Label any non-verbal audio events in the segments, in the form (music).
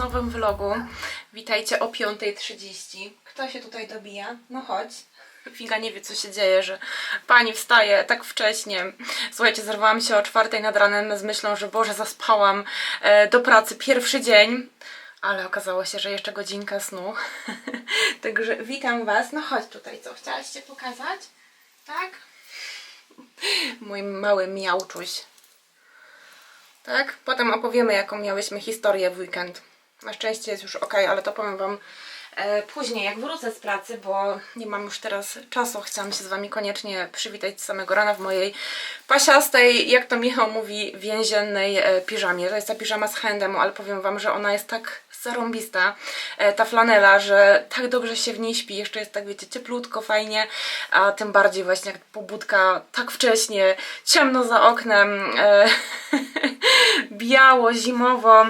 nowym vlogu. Witajcie o 5.30. Kto się tutaj dobija? No chodź. Figa nie wie, co się dzieje, że pani wstaje tak wcześnie. Słuchajcie, zerwałam się o czwartej nad ranem z myślą, że Boże, zaspałam e, do pracy pierwszy dzień. Ale okazało się, że jeszcze godzinka snu. (laughs) Także witam Was. No chodź tutaj, co? Chciałaście pokazać? Tak? Mój mały miałczuś. Tak? Potem opowiemy, jaką miałyśmy historię w weekend. Na szczęście jest już ok, ale to powiem Wam e, później, jak wrócę z pracy, bo nie mam już teraz czasu. Chciałam się z Wami koniecznie przywitać z samego rana w mojej pasiastej, jak to Michał mówi, więziennej e, piżamie. To jest ta piżama z handemu, ale powiem Wam, że ona jest tak zarąbista, e, ta flanela, że tak dobrze się w niej śpi, jeszcze jest tak, wiecie, cieplutko, fajnie, a tym bardziej właśnie jak pobudka tak wcześnie, ciemno za oknem, (laughs) biało, zimowo,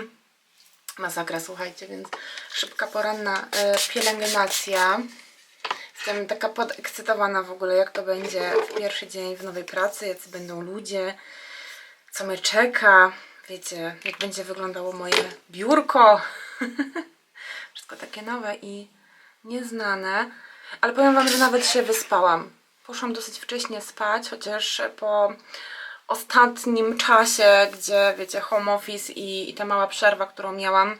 masakra, słuchajcie, więc szybka poranna e, pielęgnacja. Jestem taka podekscytowana w ogóle, jak to będzie w pierwszy dzień w nowej pracy, jacy będą ludzie, co mnie czeka. Wiecie, jak będzie wyglądało moje biurko. (laughs) Wszystko takie nowe i nieznane. Ale powiem Wam, że nawet się wyspałam. Poszłam dosyć wcześnie spać, chociaż po ostatnim czasie, gdzie wiecie, home office i, i ta mała przerwa, którą miałam,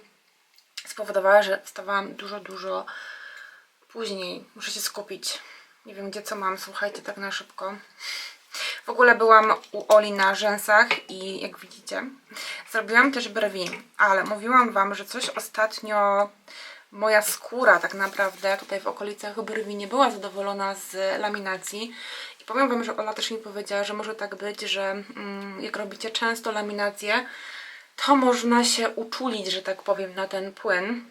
spowodowała, że wstawałam dużo, dużo później. Muszę się skupić. Nie wiem, gdzie co mam, słuchajcie, tak na szybko. W ogóle byłam u Oli na rzęsach i jak widzicie, zrobiłam też brwi, ale mówiłam Wam, że coś ostatnio moja skóra tak naprawdę tutaj w okolicach brwi nie była zadowolona z laminacji. I powiem Wam, że Ola też mi powiedziała, że może tak być, że mm, jak robicie często laminację, to można się uczulić, że tak powiem, na ten płyn.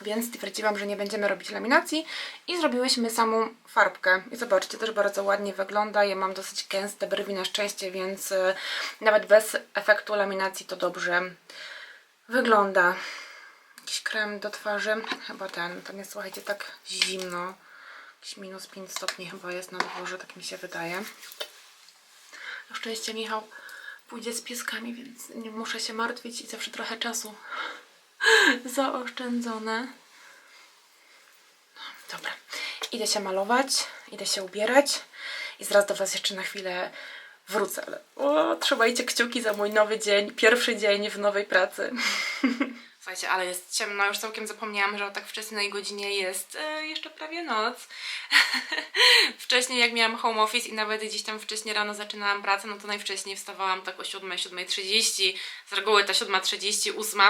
Więc stwierdziłam, że nie będziemy robić laminacji i zrobiłyśmy samą farbkę. I zobaczcie, też bardzo ładnie wygląda. Ja mam dosyć gęste brwi na szczęście, więc y, nawet bez efektu laminacji to dobrze wygląda. Jakiś krem do twarzy, chyba ten. Tam jest, słuchajcie, tak zimno. Jakieś minus 5 stopni chyba jest na dworze, tak mi się wydaje. Na szczęście Michał pójdzie z pieskami, więc nie muszę się martwić i zawsze trochę czasu (laughs) zaoszczędzone. Dobra, idę się malować, idę się ubierać i zaraz do Was jeszcze na chwilę wrócę. Ale o, trzymajcie kciuki za mój nowy dzień, pierwszy dzień w nowej pracy. (laughs) Słuchajcie, ale jest ciemno, już całkiem zapomniałam, że o tak wczesnej godzinie jest e, jeszcze prawie noc. (laughs) wcześniej jak miałam home office i nawet gdzieś tam wcześniej rano zaczynałam pracę, no to najwcześniej wstawałam tak o 7, 7.30, z reguły ta 7.30, 8,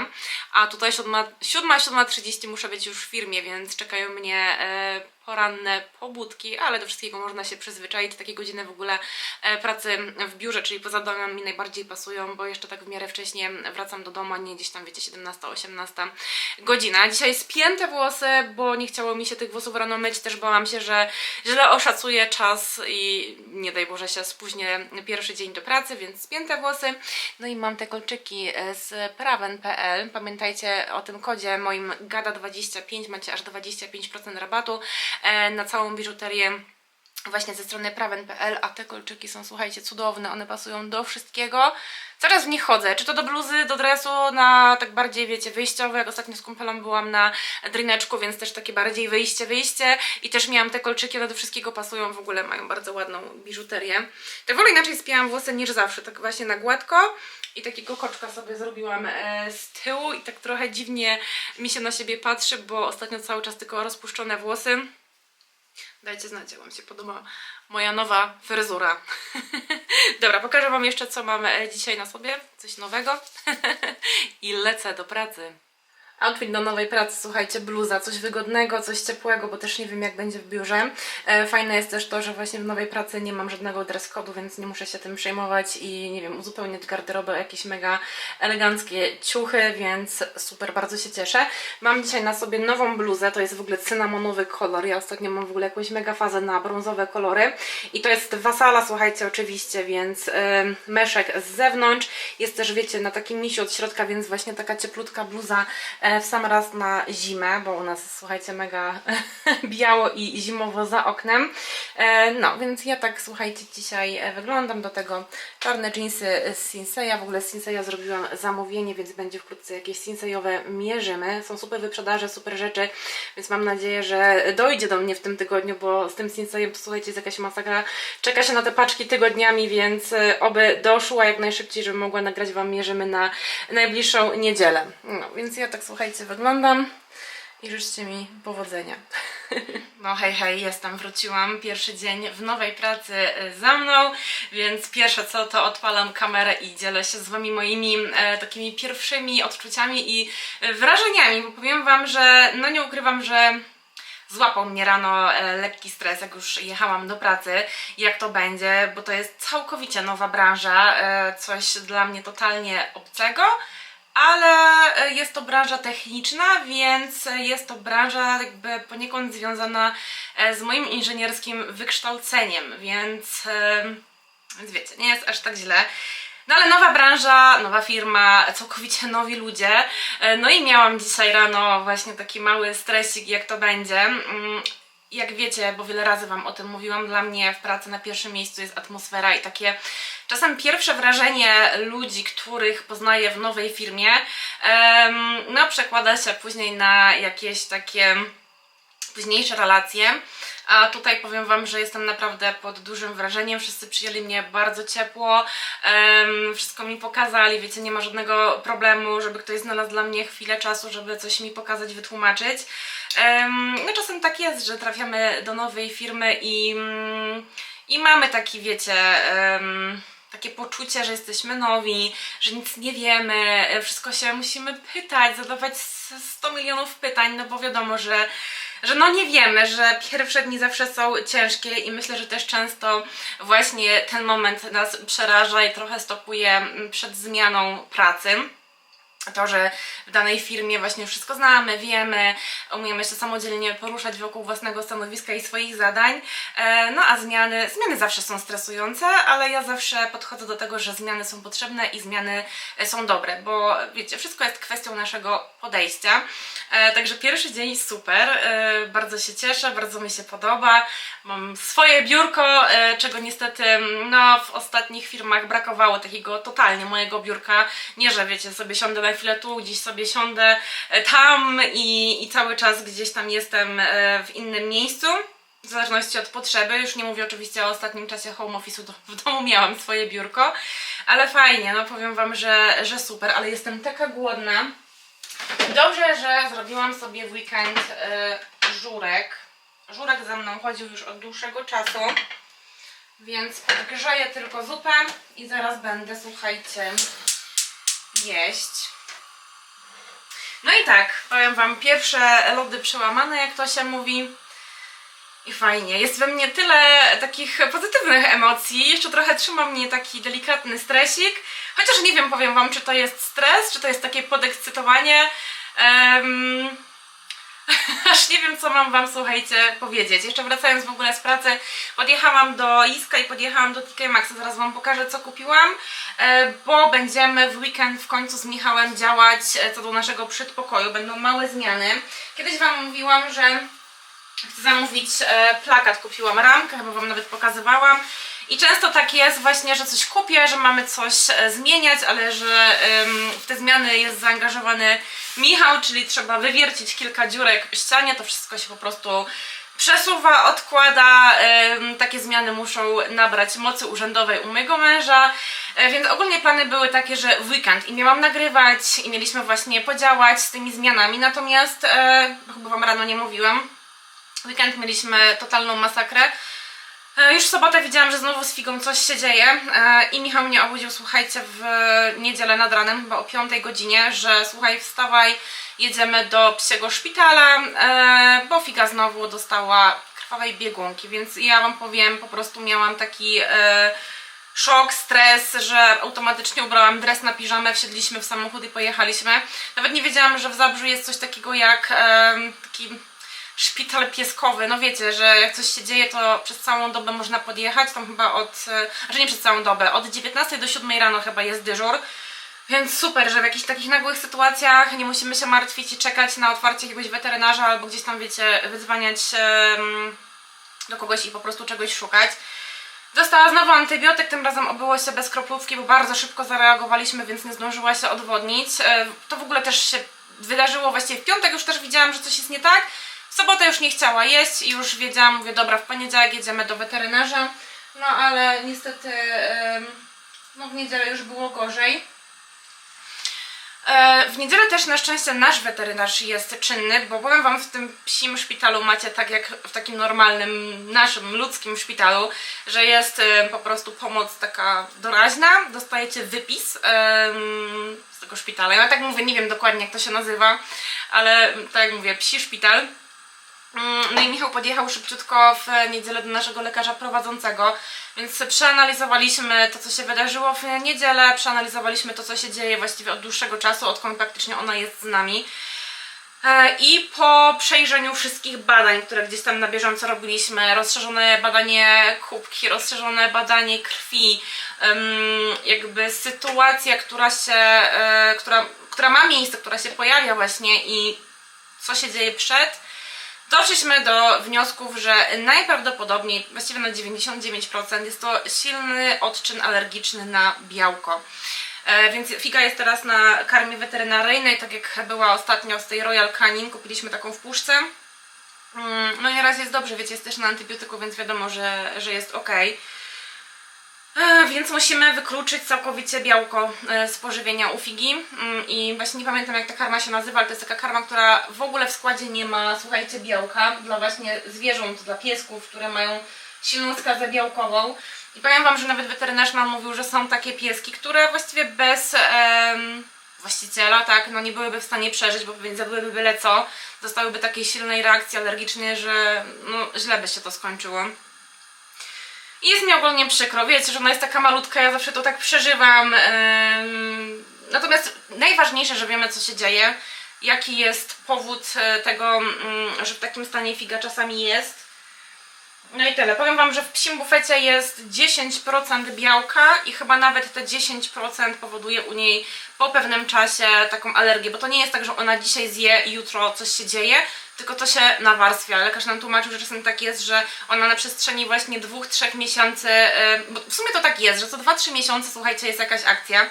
a tutaj 7, 7, 7.30 muszę być już w firmie, więc czekają mnie e, poranne pobudki, ale do wszystkiego można się przyzwyczaić. Takie godziny w ogóle e, pracy w biurze, czyli poza domem mi najbardziej pasują, bo jeszcze tak w miarę wcześnie wracam do domu, a nie gdzieś tam wiecie 17-18 godzina. Dzisiaj spięte włosy, bo nie chciało mi się tych włosów rano myć, też bałam się, że źle oszacuję czas i nie daj Boże się spóźnię pierwszy dzień do pracy, więc spięte włosy. No i mam te kolczyki e, z prawen.pl. Pamiętajcie o tym kodzie moim GADA25, macie aż 25% rabatu na całą biżuterię właśnie ze strony prawen.pl, a te kolczyki są, słuchajcie, cudowne, one pasują do wszystkiego. Coraz w nich chodzę, czy to do bluzy, do dresu, na tak bardziej, wiecie, wyjściowe, jak ostatnio z kumpelem byłam na drineczku, więc też takie bardziej wyjście, wyjście i też miałam te kolczyki, one do wszystkiego pasują, w ogóle mają bardzo ładną biżuterię. Tak w inaczej spięłam włosy niż zawsze, tak właśnie na gładko i takiego koczka sobie zrobiłam e, z tyłu i tak trochę dziwnie mi się na siebie patrzy, bo ostatnio cały czas tylko rozpuszczone włosy. Dajcie znać, jak Wam się podoba moja nowa fryzura. (laughs) Dobra, pokażę Wam jeszcze, co mam e, dzisiaj na sobie. Coś nowego. (laughs) I lecę do pracy. Outfit do nowej pracy, słuchajcie, bluza, coś wygodnego, coś ciepłego, bo też nie wiem jak będzie w biurze. E, fajne jest też to, że właśnie w nowej pracy nie mam żadnego dress code'u, więc nie muszę się tym przejmować i nie wiem, uzupełniać garderobę o jakieś mega eleganckie ciuchy, więc super, bardzo się cieszę. Mam dzisiaj na sobie nową bluzę, to jest w ogóle cynamonowy kolor, ja ostatnio mam w ogóle jakąś mega fazę na brązowe kolory i to jest wasala, słuchajcie, oczywiście, więc e, meszek z zewnątrz, jest też, wiecie, na takim misiu od środka, więc właśnie taka cieplutka bluza e, w sam raz na zimę, bo u nas słuchajcie, mega (laughs) biało i zimowo za oknem. E, No, więc ja tak, słuchajcie, dzisiaj e, wyglądam do tego czarne jeansy z Sinseya. W ogóle z Sinseya zrobiłam zamówienie, więc będzie wkrótce jakieś Sinseyowe mierzymy. Są super wyprzedaże, super rzeczy, więc mam nadzieję, że dojdzie do mnie w tym tygodniu, bo z tym Sinseyem to słuchajcie, jest jakaś masakra. Czeka się na te paczki tygodniami, więc e, oby doszła jak najszybciej, żebym mogła nagrać Wam mierzymy na najbliższą niedzielę. No, więc ja tak słuchajcie, wyglądam i życzcie mi powodzenia. No hej, hej, jestem, wróciłam. Pierwszy dzień w nowej pracy e, za mną, więc pierwsze co to odpalam kamerę i dzielę się z Wami moimi e, takimi pierwszymi odczuciami i e, wrażeniami, bo powiem Wam, że no nie ukrywam, że złapał mnie rano e, lekki stres, jak już jechałam do pracy, jak to będzie, bo to jest całkowicie nowa branża, e, coś dla mnie totalnie obcego ale e, jest to branża techniczna, więc jest to branża jakby poniekąd związana e, z moim inżynierskim wykształceniem, więc, e, więc wiecie, nie jest aż tak źle. No ale nowa branża, nowa firma, całkowicie nowi ludzie. No i miałam dzisiaj rano właśnie taki mały stresik, jak to będzie. Jak wiecie, bo wiele razy Wam o tym mówiłam, dla mnie w pracy na pierwszym miejscu jest atmosfera i takie czasem pierwsze wrażenie ludzi, których poznaję w nowej firmie, no przekłada się później na jakieś takie późniejsze relacje. A tutaj powiem Wam, że jestem naprawdę pod dużym wrażeniem. Wszyscy przyjęli mnie bardzo ciepło, wszystko mi pokazali, wiecie, nie ma żadnego problemu, żeby ktoś znalazł dla mnie chwilę czasu, żeby coś mi pokazać, wytłumaczyć. No czasem tak jest, że trafiamy do nowej firmy i, mm, i mamy taki, wiecie... takie poczucie, że jesteśmy nowi, że nic nie wiemy, wszystko się musimy pytać, zadawać s- 100 milionów pytań, no bo wiadomo, że, że no nie wiemy, że pierwsze dni zawsze są ciężkie i myślę, że też często właśnie ten moment nas przeraża i trochę stopuje przed zmianą pracy to, że w danej firmie właśnie wszystko znamy, wiemy, umiemy się samodzielnie poruszać wokół własnego stanowiska i swoich zadań. E, No a zmiany, zmiany zawsze są stresujące, ale ja zawsze podchodzę do tego, że zmiany są potrzebne i zmiany e, są dobre, bo wiecie, wszystko jest kwestią naszego podejścia. E, Także pierwszy dzień super, bardzo się cieszę, bardzo mi się podoba. Mam swoje biurko, czego niestety no, w ostatnich firmach brakowało takiego totalnie mojego biurka. Nie, że wiecie, sobie siądę na chwilę tu, gdzieś sobie siądę e, tam i, i cały czas gdzieś tam jestem e, w innym miejscu. W zależności od potrzeby, już nie mówię oczywiście o ostatnim czasie home office'u, w domu miałam swoje biurko, ale fajnie, no powiem Wam, że, że super, ale jestem taka głodna. Dobrze, że zrobiłam sobie w weekend e, żurek. Żurek za mną chodził już od dłuższego czasu, więc podgrzeję tylko zupę i zaraz będę, słuchajcie, jeść. No i tak, powiem Wam, pierwsze lody przełamane, jak to się mówi. I fajnie. Jest we mnie tyle takich pozytywnych emocji. Jeszcze trochę trzyma mnie taki delikatny stresik. Chociaż nie wiem, powiem Wam, czy to jest stres, czy to jest takie podekscytowanie. Em, (laughs) Aż nie wiem, co mam Wam, słuchajcie, powiedzieć. Jeszcze wracając w ogóle z pracy, podjechałam do Iska i podjechałam do TK Maxa. Zaraz Wam pokażę, co kupiłam, e, bo będziemy w weekend w końcu z Michałem działać e, co do naszego przedpokoju. Będą małe zmiany. Kiedyś Wam mówiłam, że chcę zamówić e, plakat, kupiłam ramkę, chyba Wam nawet pokazywałam. I często tak jest właśnie, że coś kupię, że mamy coś e, zmieniać, ale że w te zmiany jest zaangażowany Michał, czyli trzeba wywiercić kilka dziurek w ścianie, to wszystko się po prostu przesuwa, odkłada. takie zmiany muszą nabrać mocy urzędowej u mojego męża. E, Więc ogólnie plany były takie, że w weekend i miałam nagrywać i mieliśmy właśnie podziałać z tymi zmianami, natomiast e, chyba Wam rano nie mówiłam, weekend mieliśmy totalną masakrę. E, Już w sobotę widziałam, że znowu z figą coś się dzieje e, i Michał mnie obudził, słuchajcie, w niedzielę nad ranem, chyba o 5 godzinie, że słuchaj, wstawaj, jedziemy do psiego szpitala, e, bo figa znowu dostała krwawej biegunki, więc ja Wam powiem, po prostu miałam taki szok, stres, że automatycznie ubrałam dres na piżamę, wsiedliśmy w samochód i pojechaliśmy. Nawet nie wiedziałam, że w Zabrzu jest coś takiego jak taki szpital pieskowy. No wiecie, że jak coś się dzieje, to przez całą dobę można podjechać. Tam chyba od, e, znaczy nie przez całą dobę, od 19 do 7 rano chyba jest dyżur. Więc super, że w jakichś takich nagłych sytuacjach nie musimy się martwić i czekać na otwarcie jakiegoś weterynarza albo gdzieś tam, wiecie, wydzwaniać do kogoś i po prostu czegoś szukać. Dostała znowu antybiotyk, tym razem obyło się bez kroplówki, bo bardzo szybko zareagowaliśmy, więc nie zdążyła się odwodnić. E, To w ogóle też się wydarzyło właściwie w piątek, już też widziałam, że coś jest nie tak. Sobotę już nie chciała jeść i już wiedziałam, mówię, dobra, w poniedziałek jedziemy do weterynarza. No ale niestety no, w niedzielę już było gorzej. E, W niedzielę też na szczęście nasz weterynarz jest czynny, bo powiem Wam, w tym psim szpitalu macie tak jak w takim normalnym, naszym, ludzkim szpitalu, że jest po prostu pomoc taka doraźna, dostajecie wypis z tego szpitala. Ja tak mówię, nie wiem dokładnie jak to się nazywa, ale tak jak mówię, psi szpital. Mm, No i Michał podjechał szybciutko w niedzielę do naszego lekarza prowadzącego, więc przeanalizowaliśmy to, co się wydarzyło w niedzielę, przeanalizowaliśmy to, co się dzieje właściwie od dłuższego czasu, odkąd praktycznie ona jest z nami. E, I po przejrzeniu wszystkich badań, które gdzieś tam na bieżąco robiliśmy, rozszerzone badanie kubki, rozszerzone badanie krwi, jakby sytuacja, która się, e, która, która ma miejsce, która się pojawia właśnie i co się dzieje przed, doszliśmy do wniosków, że najprawdopodobniej, właściwie na 99% jest to silny odczyn alergiczny na białko. E, więc Figa jest teraz na karmie weterynaryjnej, tak jak była ostatnio z tej Royal Canin, kupiliśmy taką w puszce. Mm, No i razie jest dobrze, wiecie, jest też na antybiotyku, więc wiadomo, że, że jest ok. E, Więc musimy wykluczyć całkowicie białko e, z pożywienia u figi Mm, i właśnie nie pamiętam jak ta karma się nazywa, ale to jest taka karma, która w ogóle w składzie nie ma, słuchajcie, białka dla właśnie zwierząt, dla piesków, które mają silną skazę białkową. I powiem Wam, że nawet weterynarz nam mówił, że są takie pieski, które właściwie bez em, właściciela, tak, no nie byłyby w stanie przeżyć, bo pewnie zjadłyby byle co, dostałyby takiej silnej reakcji alergicznej, że no źle by się to skończyło. I jest mi ogólnie przykro, wiecie, że ona jest taka malutka, ja zawsze to tak przeżywam. Natomiast najważniejsze, że wiemy co się dzieje, jaki jest powód e, tego, mm, że w takim stanie figa czasami jest. No i tyle. Powiem Wam, że w psim bufecie jest 10% białka i chyba nawet te 10% powoduje u niej po pewnym czasie taką alergię, bo to nie jest tak, że ona dzisiaj zje i jutro coś się dzieje, tylko to się nawarstwia. Lekarz nam tłumaczył, że czasem tak jest, że ona na przestrzeni właśnie dwóch, trzech miesięcy, e, bo w sumie to tak jest, że co 2-3 miesiące, słuchajcie, jest jakaś akcja.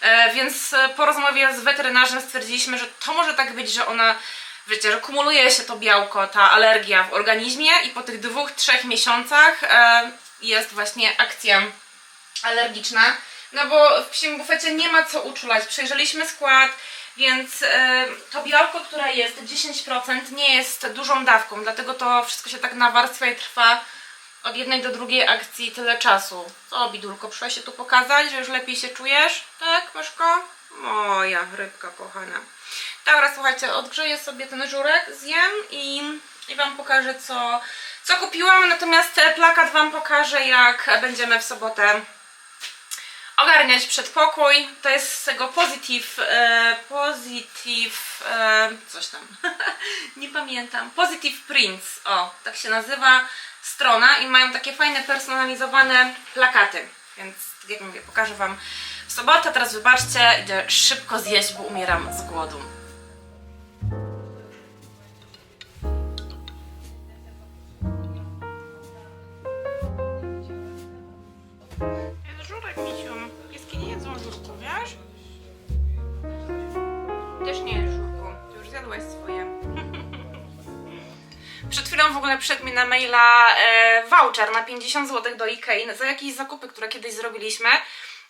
E, Więc po rozmowie z weterynarzem stwierdziliśmy, że to może tak być, że ona wiecie, że kumuluje się to białko, ta alergia w organizmie i po tych dwóch, trzech miesiącach e, jest właśnie akcja alergiczna. No bo w psim bufecie nie ma co uczulać. Przejrzeliśmy skład, więc e, to białko, które jest 10% nie jest dużą dawką, dlatego to wszystko się tak nawarstwia i trwa od jednej do drugiej akcji tyle czasu. Co, Bidulko, przyszła się tu pokazać, że już lepiej się czujesz? Tak, myszko? Moja rybka kochana. Dobra, słuchajcie, odgrzeję sobie ten żurek, zjem i, i Wam pokażę, co, co kupiłam. Natomiast plakat Wam pokażę, jak będziemy w sobotę ogarniać przedpokój. To jest z tego Positive, e, e, coś tam, (laughs) nie pamiętam, Positive Prints, o, tak się nazywa strona i mają takie fajne, personalizowane plakaty. Więc, tak jak mówię, pokażę Wam w sobotę. Teraz wybaczcie, idę szybko zjeść, bo umieram z głodu. W ogóle przyszedł mi na maila e, voucher na 50 zł do Ikei za jakieś zakupy, które kiedyś zrobiliśmy.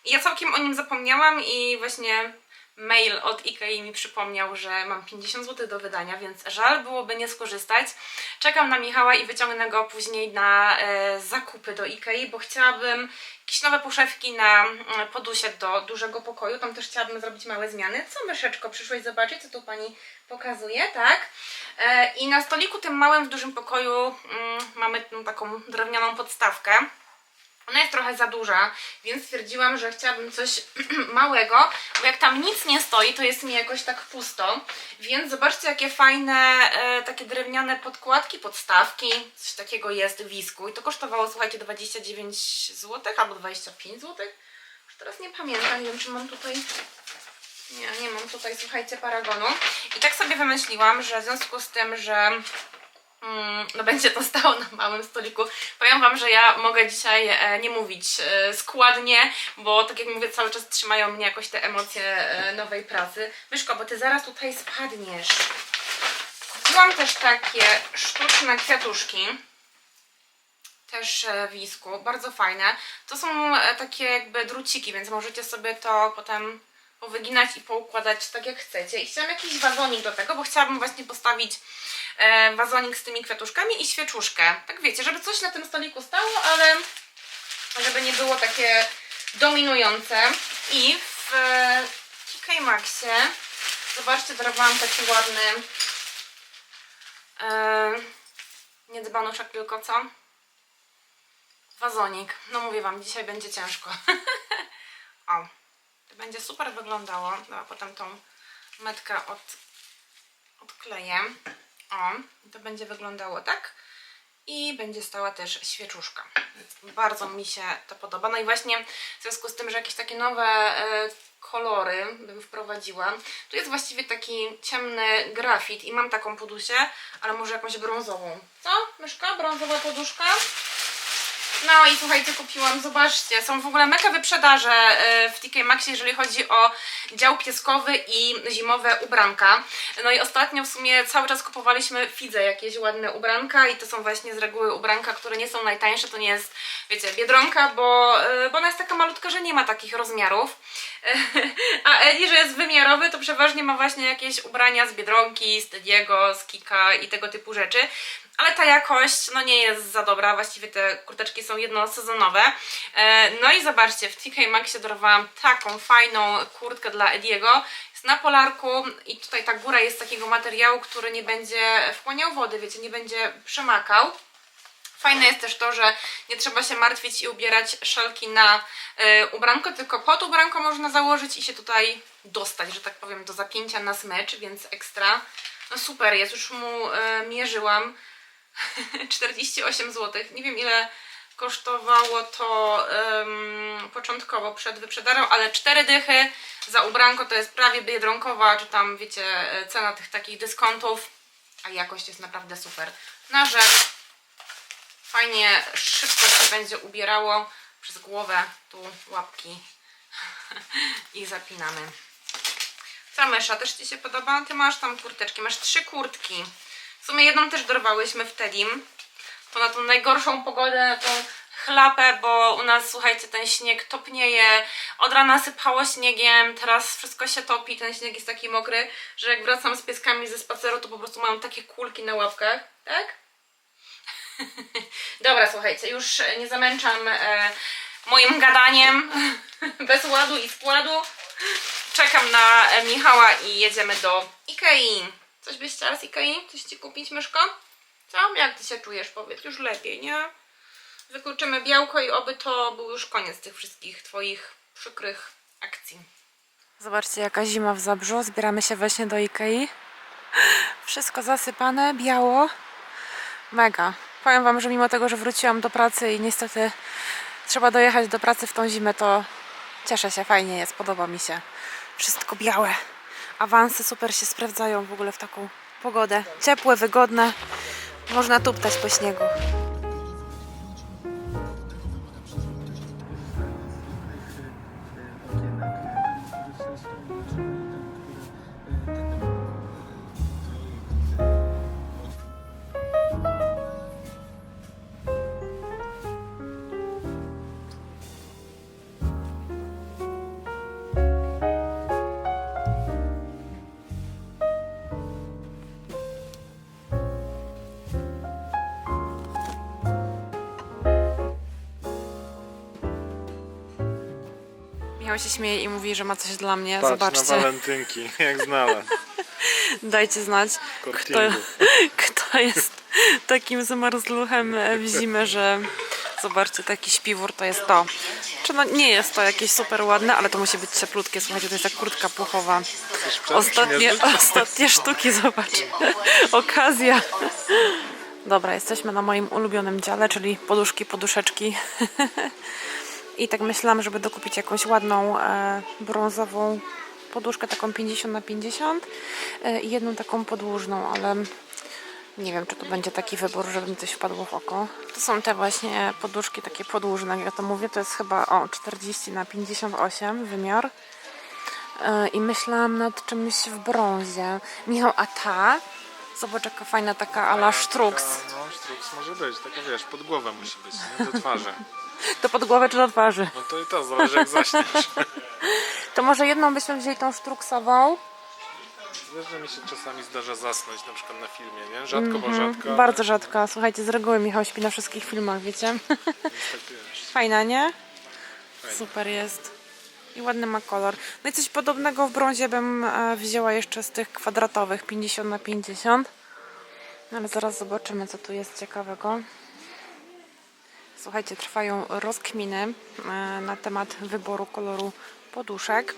I ja całkiem o nim zapomniałam i właśnie mail od Ikei mi przypomniał, że mam 50 zł do wydania, więc żal byłoby nie skorzystać. Czekam na Michała i wyciągnę go później na e, zakupy do Ikei, bo chciałabym jakieś nowe poszewki na mm, podusie do dużego pokoju. Tam też chciałabym zrobić małe zmiany. Co myszeczko, przyszłeś zobaczyć, co tu pani pokazuje, tak? E, I na stoliku tym małym w dużym pokoju mm, mamy taką drewnianą podstawkę. Ona jest trochę za duża, więc stwierdziłam, że chciałabym coś (clears throat) małego, bo jak tam nic nie stoi, to jest mi jakoś tak pusto. Więc zobaczcie, jakie fajne e, takie drewniane podkładki, podstawki. Coś takiego jest w Wisku. I to kosztowało, słuchajcie, 29 zł albo 25 zł. Już Teraz nie pamiętam, nie wiem czy mam tutaj... Nie, nie mam tutaj, słuchajcie, paragonu. I tak sobie wymyśliłam, że w związku z tym, że no będzie to stało na małym stoliku. Powiem Wam, że ja mogę dzisiaj e, nie mówić e, składnie, bo tak jak mówię, cały czas trzymają mnie jakoś te emocje e, nowej pracy. Myszko, bo Ty zaraz tutaj spadniesz. Kupiłam też takie sztuczne kwiatuszki. Też w Wisku, bardzo fajne. To są takie jakby druciki, więc możecie sobie to potem powyginać i poukładać tak jak chcecie. I chciałam jakiś wazonik do tego, bo chciałabym właśnie postawić e, wazonik z tymi kwiatuszkami i świeczuszkę. Tak wiecie, żeby coś na tym stoliku stało, ale żeby nie było takie dominujące. I w e, TK Maxie, zobaczcie, dorwałam taki ładny e, nie tylko co? Wazonik. No mówię Wam, dzisiaj będzie ciężko. (laughs) o, będzie super wyglądało. No, a potem tą metkę od, odkleję. O, to będzie wyglądało tak. I będzie stała też świeczuszka. Bardzo mi się to podoba. No i właśnie w związku z tym, że jakieś takie nowe e, kolory bym wprowadziła. Tu jest właściwie taki ciemny grafit i mam taką podusię, ale może jakąś brązową. Co? Myszka? Brązowa poduszka? No i słuchajcie, kupiłam, zobaczcie, są w ogóle mega wyprzedaże e, w TK Maxie, jeżeli chodzi o dział pieskowy i zimowe ubranka. No i ostatnio w sumie cały czas kupowaliśmy Fidze jakieś ładne ubranka i to są właśnie z reguły ubranka, które nie są najtańsze, to nie jest, wiecie, Biedronka, bo, e, bo ona jest taka malutka, że nie ma takich rozmiarów. (laughs) A Eli, że jest wymiarowy, to przeważnie ma właśnie jakieś ubrania z Biedronki, z Tediego, z Kika i tego typu rzeczy. Ale ta jakość no nie jest za dobra, właściwie te kurteczki są jednosezonowe. E, No i zobaczcie, w TK Maxie dorwałam taką fajną kurtkę dla Ediego. Jest na polarku i tutaj ta góra jest takiego materiału, który nie będzie wchłaniał wody, wiecie, nie będzie przemakał. Fajne jest też to, że nie trzeba się martwić i ubierać szelki na y, ubranko, tylko pod ubranko można założyć i się tutaj dostać, że tak powiem, do zapięcia na smycz, więc ekstra. No super jest, już mu y, mierzyłam. (laughs) 48 zł. Nie wiem ile kosztowało to ym, początkowo przed wyprzedażą, ale 4 dychy za ubranko to jest prawie biedronkowa, czy tam wiecie, e, cena tych takich dyskontów, a jakość jest naprawdę super. Na rzecz fajnie, szybko się będzie ubierało przez głowę, tu łapki (laughs) i zapinamy. Co mysza, też Ci się podoba? Ty masz tam kurteczki, masz trzy kurtki. W sumie jedną też dorwałyśmy w Tedim. To na tą najgorszą pogodę, na tą chlapę, bo u nas, słuchajcie, ten śnieg topnieje. Od rana sypało śniegiem, teraz wszystko się topi, ten śnieg jest taki mokry, że jak wracam z pieskami ze spaceru, to po prostu mam takie kulki na łapkach, tak? (laughs) Dobra, słuchajcie, już nie zamęczam e, moim gadaniem (laughs) bez ładu i składu. Czekam na e, Michała i jedziemy do Ikei. Coś byś chciała z Ikei? Coś ci kupić, myszko? Co? Jak ty się czujesz? Powiedz, już lepiej, nie? Wykluczymy białko i oby to był już koniec tych wszystkich twoich przykrych akcji. Zobaczcie, jaka zima w Zabrzu. Zbieramy się właśnie do Ikei. Wszystko zasypane, biało. Mega. Powiem Wam, że mimo tego, że wróciłam do pracy i niestety trzeba dojechać do pracy w tą zimę, to cieszę się, fajnie jest, podoba mi się. Wszystko białe. Awanse super się sprawdzają w ogóle w taką pogodę. Ciepłe, wygodne. Można tuptać po śniegu. Michał się śmieje i mówi, że ma coś dla mnie. Patrz Zobaczcie. na walentynki, jak znalazł. (laughs) Dajcie znać, kto, Kortingu. (laughs) kto jest takim zamarzluchem w zimę, że zobaczcie, taki śpiwór to jest to. Czy no nie jest to jakieś super ładne, ale to musi być cieplutkie. Słuchajcie, to jest jak kurtka puchowa. Ostatnie, (laughs) ostatnie sztuki, zobacz. Okazja. Dobra, jesteśmy na moim ulubionym dziale, czyli poduszki, poduszeczki. I tak myślałam, żeby dokupić jakąś ładną e, brązową poduszkę, taką 50 na 50 e, i jedną taką podłużną, ale nie wiem, czy to będzie taki wybór, żeby mi coś wpadło w oko. To są te właśnie poduszki takie podłużne, jak ja to mówię, to jest chyba o 40 na 58 wymiar. E, I myślałam nad czymś w brązie. Michał, a ta? Zobacz, jaka fajna taka ala sztruks. No, sztruks może być, taka wiesz, pod głowę musi być, nie do twarzy. (laughs) To pod głowę czy do twarzy? No to i to, zależy jak zaśniesz. (laughs) To może jedną byśmy wzięli tą sztruksową. Wiesz, że mi się czasami zdarza zasnąć, na przykład na filmie, nie? Rzadko, bo rzadko. ale Bardzo rzadko. Słuchajcie, z reguły Michał śpi na wszystkich filmach, wiecie? Wiesz. (laughs) Fajna, nie? Super jest. I ładny ma kolor. No i coś podobnego w brązie bym e, wzięła jeszcze z tych kwadratowych 50 na 50. No Ale zaraz zobaczymy, co tu jest ciekawego. Słuchajcie, trwają rozkminy e, na temat wyboru koloru poduszek.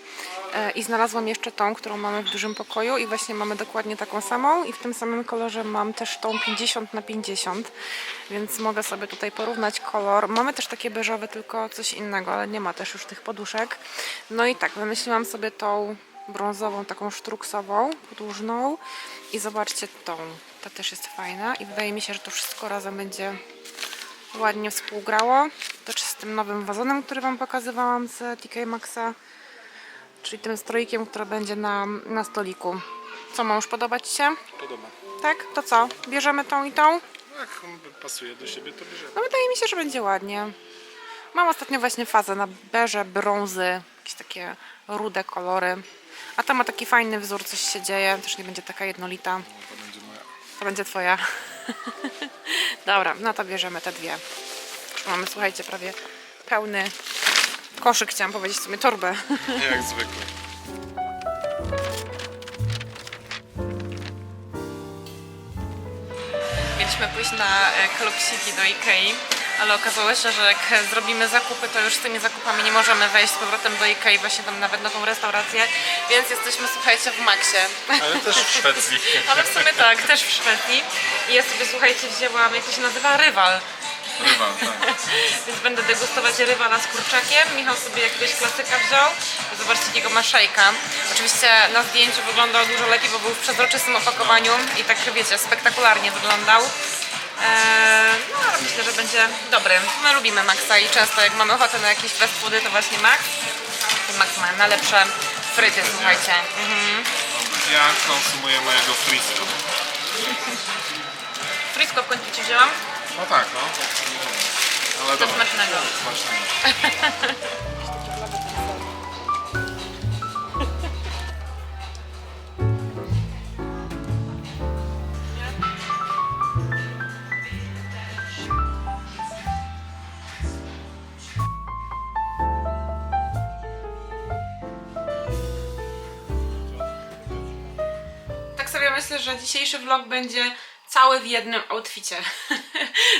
E, I znalazłam jeszcze tą, którą mamy w dużym pokoju i właśnie mamy dokładnie taką samą i w tym samym kolorze mam też tą 50 na 50, więc mogę sobie tutaj porównać kolor. Mamy też takie beżowe, tylko coś innego, ale nie ma też już tych poduszek. No i tak, wymyśliłam sobie tą brązową, taką sztruksową, podłużną i zobaczcie tą. Ta też jest fajna i wydaje mi się, że to wszystko razem będzie ładnie współgrało. Też z tym nowym wazonem, który Wam pokazywałam z TK Maxa, czyli tym stroikiem, który będzie na, na stoliku. Co ma już podobać się? Podoba. Tak? To co? Bierzemy tą i tą? Jak on pasuje do siebie, to bierzemy. No wydaje mi się, że będzie ładnie. Mam ostatnio właśnie fazę na beże, brązy, jakieś takie rude kolory. A ta ma taki fajny wzór, coś się dzieje, też nie będzie taka jednolita. To będzie moja. To będzie twoja. (laughs) Dobra, no to bierzemy te dwie. Mamy, słuchajcie, prawie pełny koszyk, chciałam powiedzieć w sumie torbę. Jak zwykle. Mieliśmy pójść na e, klubsiki do Ikei, ale okazało się, że jak zrobimy zakupy, to już z tymi zakupami nie możemy wejść z powrotem do Ikei, właśnie tam nawet na tą restaurację, więc jesteśmy, słuchajcie, w Maxie. Ale też w Szwecji. (laughs) Ale w sumie tak, też w Szwecji. I ja sobie, słuchajcie, wzięłam, jak to się nazywa, rywal. Rywal, tak. (laughs) Więc będę degustować rywala z kurczakiem. Michał sobie jakiegoś klasyka wziął. Zobaczcie, jakiego ma szejka. Oczywiście na zdjęciu wyglądał dużo lepiej, bo był w przezroczystym opakowaniu i tak, wiecie, spektakularnie wyglądał. Eee, no ale myślę, że będzie dobry. My lubimy Maxa i często jak mamy ochotę na jakieś fast foody, to właśnie Max. I Max ma najlepsze fryty, słuchajcie. Mhm. Ja konsumuję mojego frisko. Frisco w końcu Ci wzięłam. No tak, no. Ale To dobra. smacznego. Smacznego. Tak sobie myślę, że dzisiejszy vlog będzie cały w jednym outficie.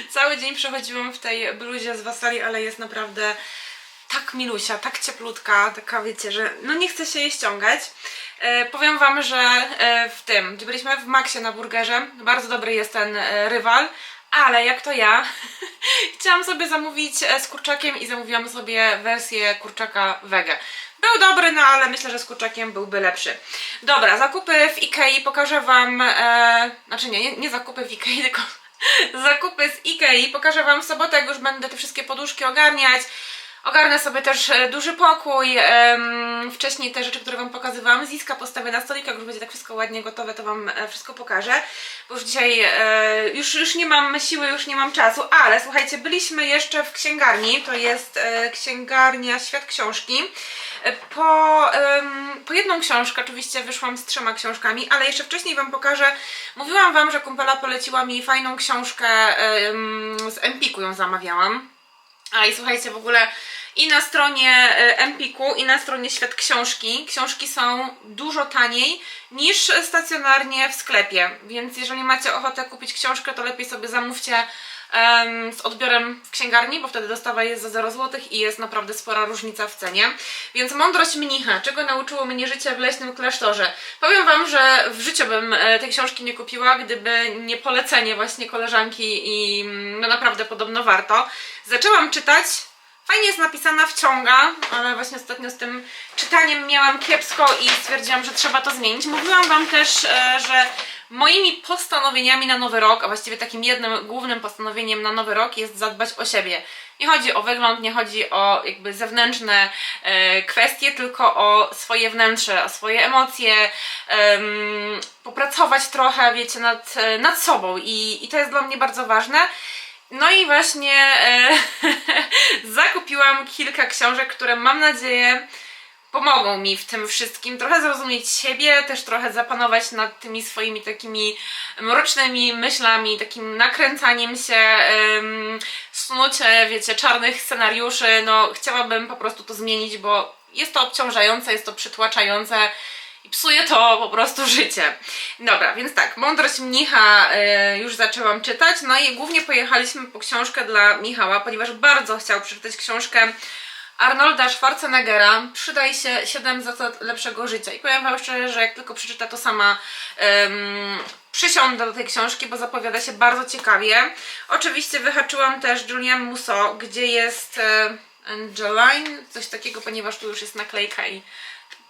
Cały dzień przechodziłam w tej bluzie z Wasali, ale jest naprawdę tak milusia, tak cieplutka, taka wiecie, że no nie chce się jej ściągać. E, powiem Wam, że e, w tym, gdzie byliśmy w Maxie na burgerze, bardzo dobry jest ten e, rywal, ale jak to ja, (laughs) chciałam sobie zamówić e, z kurczakiem i zamówiłam sobie wersję kurczaka wege. Był dobry, no ale myślę, że z kurczakiem byłby lepszy. Dobra, zakupy w Ikei pokażę Wam, e, znaczy nie, nie, nie zakupy w Ikei, (laughs) tylko zakupy z Ikei. Pokażę Wam w sobotę, jak już będę te wszystkie poduszki ogarniać. Ogarnę sobie też e, duży pokój. wcześniej te rzeczy, które Wam pokazywałam, z Iska postawię na stolik. Jak już będzie tak wszystko ładnie gotowe, to Wam e, wszystko pokażę. Bo już dzisiaj e, już, już nie mam siły, już nie mam czasu. Ale słuchajcie, byliśmy jeszcze w księgarni. To jest księgarnia Świat Książki. Po, po jedną książkę, oczywiście wyszłam z trzema książkami, ale jeszcze wcześniej Wam pokażę. Mówiłam Wam, że kumpela poleciła mi fajną książkę z Empiku ją zamawiałam. A i słuchajcie, w ogóle i na stronie e, Empiku, i na stronie Świat Książki książki są dużo taniej niż stacjonarnie w sklepie. Więc jeżeli macie ochotę kupić książkę, to lepiej sobie zamówcie z odbiorem w księgarni, bo wtedy dostawa jest za 0 zł i jest naprawdę spora różnica w cenie. Więc mądrość mnicha, czego nauczyło mnie życie w leśnym klasztorze. Powiem Wam, że w życiu bym e, tej książki nie kupiła, gdyby nie polecenie właśnie koleżanki i mm, no naprawdę podobno warto. Zaczęłam czytać Fajnie jest napisana, wciąga, ale właśnie ostatnio z tym czytaniem miałam kiepsko i stwierdziłam, że trzeba to zmienić. Mówiłam Wam też, e, że moimi postanowieniami na nowy rok, a właściwie takim jednym głównym postanowieniem na nowy rok jest zadbać o siebie. Nie chodzi o wygląd, nie chodzi o jakby zewnętrzne e, kwestie, tylko o swoje wnętrze, o swoje emocje, em, popracować trochę, wiecie, nad, e, nad sobą I, i to jest dla mnie bardzo ważne. No i właśnie e, (laughs) zakupiłam kilka książek, które mam nadzieję pomogą mi w tym wszystkim trochę zrozumieć siebie, też trochę zapanować nad tymi swoimi takimi mrocznymi myślami, takim nakręcaniem się, ym, snucie, wiecie, czarnych scenariuszy. No, chciałabym po prostu to zmienić, bo jest to obciążające, jest to przytłaczające i psuje to po prostu życie. Dobra, więc tak, Mądrość Mnicha y, już zaczęłam czytać, no i głównie pojechaliśmy po książkę dla Michała, ponieważ bardzo chciał przeczytać książkę Arnolda Schwarzeneggera Przydaj się 7 zasad lepszego życia. I powiem Wam szczerze, że jak tylko przeczyta, to sama em, przysiądę do tej książki, bo zapowiada się bardzo ciekawie. Oczywiście wyhaczyłam też Julian Musso, gdzie jest e, Angeline, coś takiego, ponieważ tu już jest naklejka i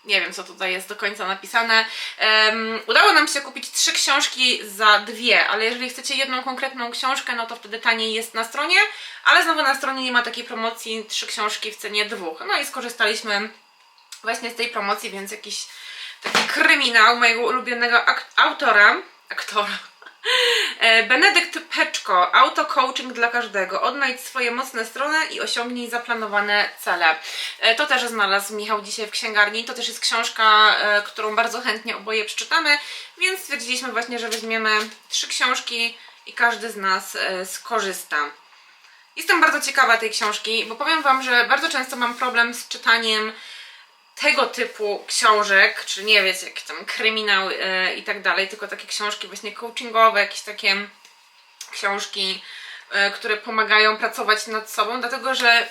nie wiem, co tutaj jest do końca napisane. Em, udało nam się kupić trzy książki za dwie, ale jeżeli chcecie jedną konkretną książkę, no to wtedy taniej jest na stronie, ale znowu na stronie nie ma takiej promocji, trzy książki w cenie dwóch. No i skorzystaliśmy właśnie z tej promocji, więc jakiś taki kryminał mojego ulubionego ak- autora, aktora. E, Benedykt Peczko, auto-coaching dla każdego. Odnajdź swoje mocne strony i osiągnij zaplanowane cele. E, To też znalazł Michał dzisiaj w księgarni. To też jest książka, e, którą bardzo chętnie oboje przeczytamy, więc stwierdziliśmy właśnie, że weźmiemy trzy książki i każdy z nas skorzysta. Jestem bardzo ciekawa tej książki, bo powiem Wam, że bardzo często mam problem z czytaniem tego typu książek, czy nie wiecie, jakiś tam kryminał e, i tak dalej, tylko takie książki właśnie coachingowe, jakieś takie książki, e, które pomagają pracować nad sobą, dlatego że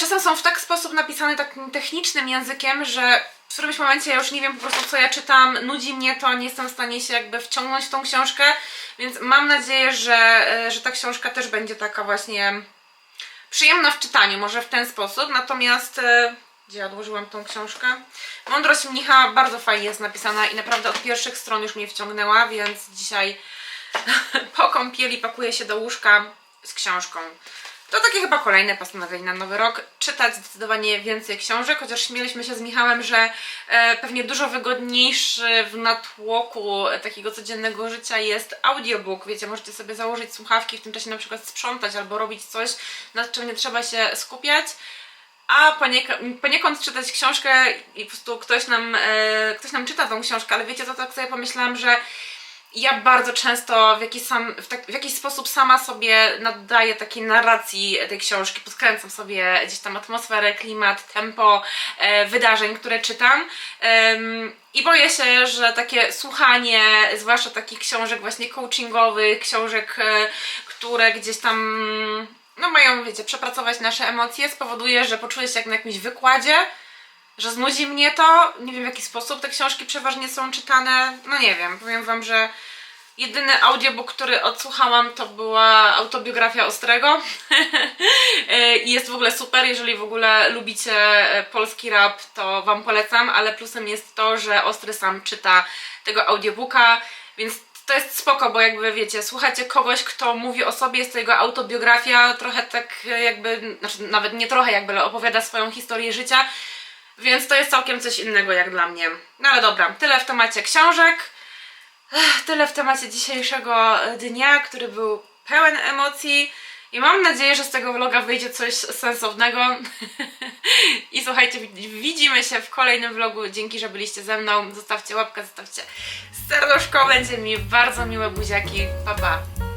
czasem są w tak sposób napisane takim technicznym językiem, że w którymś momencie ja już nie wiem po prostu co ja czytam, nudzi mnie to, nie jestem w stanie się jakby wciągnąć w tą książkę, więc mam nadzieję, że, e, że ta książka też będzie taka właśnie przyjemna w czytaniu, może w ten sposób, natomiast gdzie odłożyłam tą książkę? Mądrość Mnicha bardzo fajnie jest napisana i naprawdę od pierwszych stron już mnie wciągnęła, więc dzisiaj (laughs) po kąpieli pakuję się do łóżka z książką. To takie chyba kolejne postanowienie na nowy rok. Czytać zdecydowanie więcej książek, chociaż śmieliśmy się z Michałem, że e, pewnie dużo wygodniejszy w natłoku takiego codziennego życia jest audiobook. Wiecie, możecie sobie założyć słuchawki, w tym czasie na przykład sprzątać albo robić coś, nad czym nie trzeba się skupiać. A poniek- poniekąd czytać książkę i po prostu ktoś nam, e, ktoś nam czyta tą książkę, ale wiecie co, tak sobie pomyślałam, że ja bardzo często w jakiś, sam, w, tak, w jakiś sposób sama sobie nadaję takiej narracji tej książki, podkręcam sobie gdzieś tam atmosferę, klimat, tempo e, wydarzeń, które czytam. Em, I boję się, że takie słuchanie, zwłaszcza takich książek właśnie coachingowych, książek, e, które gdzieś tam no mają, wiecie, przepracować nasze emocje, spowoduje, że poczuję się jak na jakimś wykładzie, że znudzi mnie to. Nie wiem w jaki sposób te książki przeważnie są czytane. No nie wiem, powiem wam, że jedyny audiobook, który odsłuchałam, to była autobiografia Ostrego. (laughs) I jest w ogóle super, jeżeli w ogóle lubicie e, polski rap, to wam polecam, ale plusem jest to, że Ostry sam czyta tego audiobooka, więc to jest spoko, bo jakby wiecie, słuchacie kogoś, kto mówi o sobie, jest to jego autobiografia, trochę tak jakby, znaczy nawet nie trochę jakby, ale opowiada swoją historię życia, więc to jest całkiem coś innego jak dla mnie. No ale dobra, tyle w temacie książek. Tyle w temacie dzisiejszego dnia, który był pełen emocji. I mam nadzieję, że z tego vloga wyjdzie coś sensownego. (laughs) I słuchajcie, widzimy się w kolejnym vlogu. Dzięki, że byliście ze mną. Zostawcie łapkę, zostawcie serduszko. Będzie mi bardzo miłe buziaki. Pa, pa.